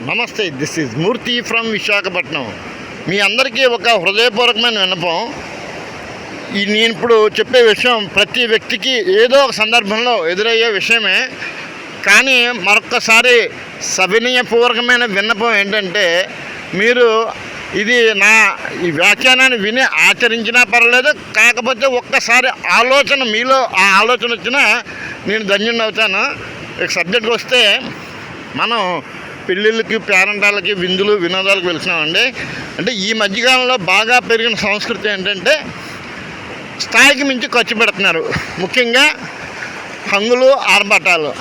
నమస్తే this is Murthy from Visakhapatnam మీ అందరికీ ఒక హృదయపూర్వకమైన విన్నపం. ఈ నేను ఇప్పుడు చెప్పే విషయం ప్రతి వ్యక్తికి ఏదో ఒక సందర్భంలో ఎదురయ్యే విషయమే. కానీ మరొక్కసారి సవినయపూర్వకమైన విన్నపం ఏంటంటే మీరు ఇది నా ఈ వ్యాఖ్యానాన్ని విని ఆచరించినా పర్వాలేదు కాకపోతే ఒక్కసారి ఆలోచన మీలో ఆ ఆలోచన వచ్చినా నేను ధన్యుని అవుతాను. ఇక సబ్జెక్ట్కి వస్తే మనం పెళ్ళిళ్ళకి పేరంటాలకి విందులు వినోదాలకు వెళ్తున్నామండి. అంటే ఈ మధ్యకాలంలో బాగా పెరిగిన సంస్కృతి ఏంటంటే స్థాయికి మించి ఖర్చు పెడుతున్నారు. ముఖ్యంగా హంగులు ఆర్భటాలు.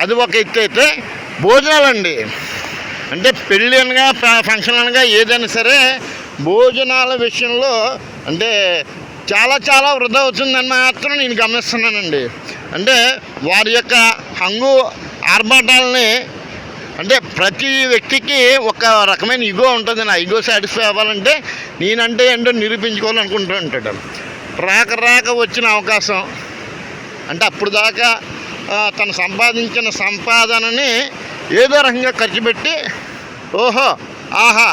అది ఒక ఎత్తు అయితే భోజనాలండి. అంటే పెళ్ళి అనగా ఫంక్షన్ అనగా ఏదైనా సరే భోజనాల విషయంలో అంటే చాలా చాలా వృధా అవుతుందని మాత్రం నేను గమనిస్తున్నానండి. అంటే వారి యొక్క హంగు ఆర్భాటాలని అంటే ప్రతి వ్యక్తికి ఒక రకమైన ఇగో ఉంటుంది. నా ఇగో సాటిస్ఫై అవ్వాలంటే నేనంటే ఏంటో నిరూపించుకోవాలనుకుంటూ ఉంటాడు రాక రాక వచ్చిన అవకాశం. అంటే అప్పుడు దాకా తను సంపాదించిన సంపాదనని ఏదో రకంగా ఖర్చు పెట్టి ఓహో ఆహా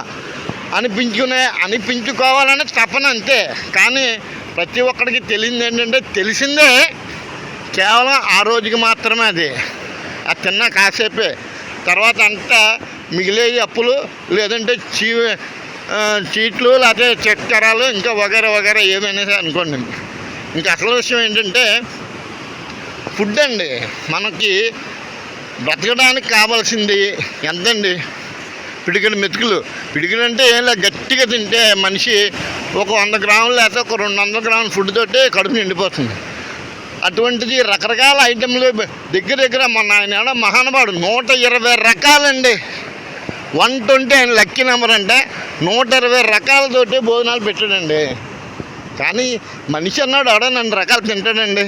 అనిపించుకునే అనిపించుకోవాలనే తపన అంతే. కానీ ప్రతి ఒక్కడికి తెలియదు ఏంటంటే తెలిసిందే కేవలం ఆ రోజుకి మాత్రమే అది. ఆ తిన్న కాసేపే. తర్వాత అంతా మిగిలేవి అప్పులు లేదంటే చీ చీట్లు లేకపోతే చక్కెరాలు ఇంకా వగేర వగేర ఏమైనా సరే అనుకోండి. ఇంకా అసలు విషయం ఏంటంటే ఫుడ్ అండి మనకి బ్రతకడానికి కావాల్సింది ఎంతండి? పిడికిన మెతుకులు. పిడికిలు అంటే ఏం లేదు గట్టిగా తింటే మనిషి ఒక వంద గ్రాములు లేకపోతే ఒక రెండు వందల గ్రాముల ఫుడ్ తోటి కడుపు నిండిపోతుంది. అటువంటిది రకరకాల ఐటెంలు దగ్గర దగ్గర మన ఆయన మహానుభావుడు నూట ఇరవై రకాలండి. వన్ ట్వంటీ ఆయన లక్కీ నెంబర్ అంటే నూట ఇరవై రకాలతోటి భోజనాలు పెట్టాడండి. కానీ మనిషి అన్నాడు ఆడ రెండు రకాలు తింటాడండి.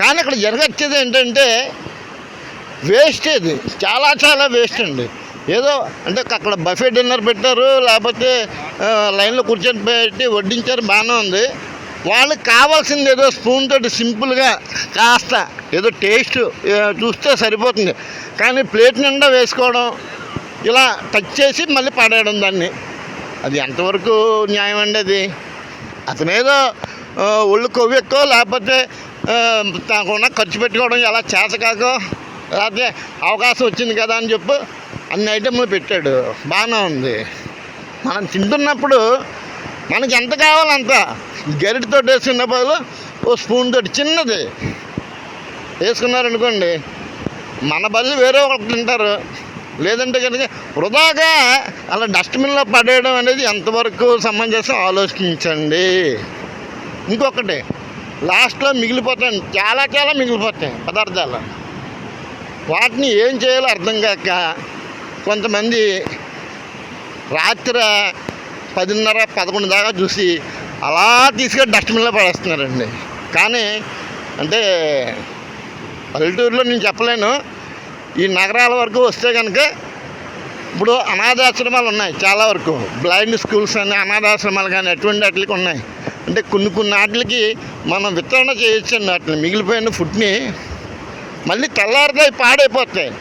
కానీ ఇక్కడ జరగచ్చేది ఏంటంటే వేస్టేజ్ చాలా చాలా వేస్ట్ అండి. ఏదో అంటే అక్కడ బఫే డిన్నర్ పెట్టారు లేకపోతే లైన్లో కూర్చొని పెట్టి వడ్డించారు బాగానే ఉంది. వాళ్ళకి కావాల్సింది ఏదో స్పూన్ తోటి సింపుల్గా కాస్త ఏదో టేస్ట్ చూస్తే సరిపోతుంది. కానీ ప్లేట్ నిండా వేసుకోవడం ఇలా టచ్ చేసి మళ్ళీ పడేయడం దాన్ని. అది ఎంతవరకు న్యాయం అండి అది? అతనేదో ఒళ్ళు కొవ్వెక్కో లేకపోతే తనకున్న ఖర్చు పెట్టుకోవడం ఎలా చేతకాకో లేకపోతే అవకాశం వచ్చింది కదా అని చెప్పు అన్ని ఐటెంలు పెట్టాడు. బాగానే ఉంది. మనం తింటున్నప్పుడు మనకి ఎంత కావాలంత గరిటతో వేసుకున్న బదులు ఓ స్పూన్ తోటి చిన్నది వేసుకున్నారనుకోండి మన బదులు వేరే ఒకటి తింటారు. లేదంటే కనుక వృధాగా అలా డస్ట్బిన్లో పడేయడం అనేది ఎంతవరకు సమంజసం ఆలోచించండి. ఇంకొకటి లాస్ట్లో మిగిలిపోతాయి చాలా చాలా మిగిలిపోతాయి పదార్థాలు. వాటిని ఏం చేయాలో అర్థం కాక కొంతమంది రాత్రి పదిన్నర పదకొండు దాకా చూసి అలా తీసుకెళ్ళి డస్ట్బిన్లో పడేస్తున్నారండి. కానీ అంటే పల్లెటూరులో నేను చెప్పలేను. ఈ నగరాల వరకు వస్తే కనుక ఇప్పుడు అనాథాశ్రమాలు ఉన్నాయి చాలా వరకు. బ్లైండ్ స్కూల్స్ అని అనాథాశ్రమాలు కానీ అటువంటి వాటికి ఉన్నాయి. అంటే కొన్ని కొన్ని వాటికి మనం వితరణ చేయొచ్చండి వాటిని. మిగిలిపోయిన ఫుడ్ని మళ్ళీ తెల్లారితే అవి పాడైపోతాయి.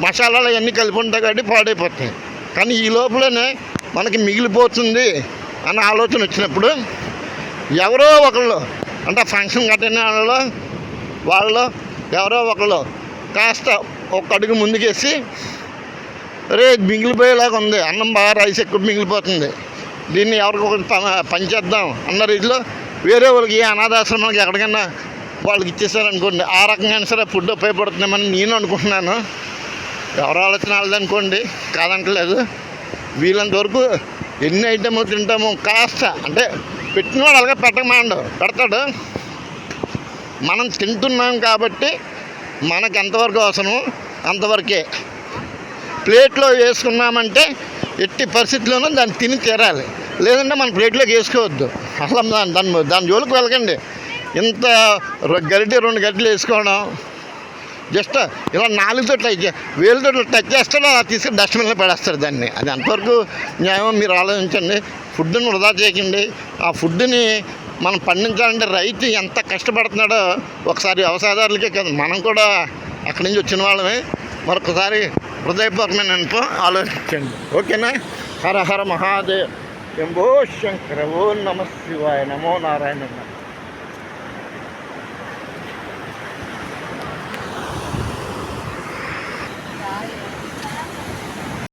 మసాలాలు అన్నీ కలిపి ఉంటాయి కాబట్టి పాడైపోతాయి. కానీ ఈ లోపలనే మనకి మిగిలిపోతుంది అన్న ఆలోచన వచ్చినప్పుడు ఎవరో ఒకళ్ళు అంటే ఫంక్షన్ కట్టిన వాళ్ళు వాళ్ళు ఎవరో ఒకళ్ళు కాస్త ఒక అడుగు ముందుకేసి రే మిగిలిపోయేలాగా ఉంది. అన్నం బాగా రైస్ ఎక్కువ మిగిలిపోతుంది. దీన్ని ఎవరికొకటి ప- పంచేద్దాం అన్న రీతిలో వేరే వాళ్ళకి ఏ అనాథాశ్రమానికి ఎక్కడికైనా వాళ్ళకి ఇచ్చేసారనుకోండి. ఆ రకంగా సరే ఫుడ్ ఉపయోగపడుతుందేమని నేను అనుకుంటున్నాను. ఎవరు ఆలోచన వాళ్ళది అనుకోండి. కాదంటలేదు. వీళ్ళంత వరకు ఎన్ని ఐటెంలు తింటామో కాస్త అంటే పెట్టినవాడు అలాగే పెట్టకమాండు. పెడతాడు. మనం తింటున్నాం కాబట్టి మనకు ఎంతవరకు అవసరమో అంతవరకే. ప్లేట్లో వేసుకున్నామంటే ఎట్టి పరిస్థితుల్లోనూ దాన్ని తిని తీరాలి. లేదంటే మన ప్లేట్లోకి వేసుకోవద్దు. అసలు దాని దాని దాని జోలికి వెళ్ళకండి. ఇంత రొ- గరిటె రెండు గరిటెలు వేసుకోవడం జస్ట్ ఇలా నాలుగుతో టచ్ చే- వేలుతో టచ్ చేస్తాడు అలా తీసుకుని డస్ట్బిన్లో పడేస్తారు దాన్ని. అది అంతవరకు న్యాయం మీరు ఆలోచించండి. ఫుడ్ని వృధా చేయకండి. ఆ ఫుడ్ని మనం పండించాలంటే రైతు ఎంత కష్టపడుతున్నాడో ఒకసారి వ్యవసాయదారులకే కదా మనం కూడా అక్కడి నుంచి వచ్చిన వాళ్ళమే. మరొకసారి హృదయపూర్వకమైన అనుకో ఆలోచించండి ఓకేనా? హర హర మహాదేవ్. శంభో శంకర ఓ నమ శివాయ నమో నారాయణ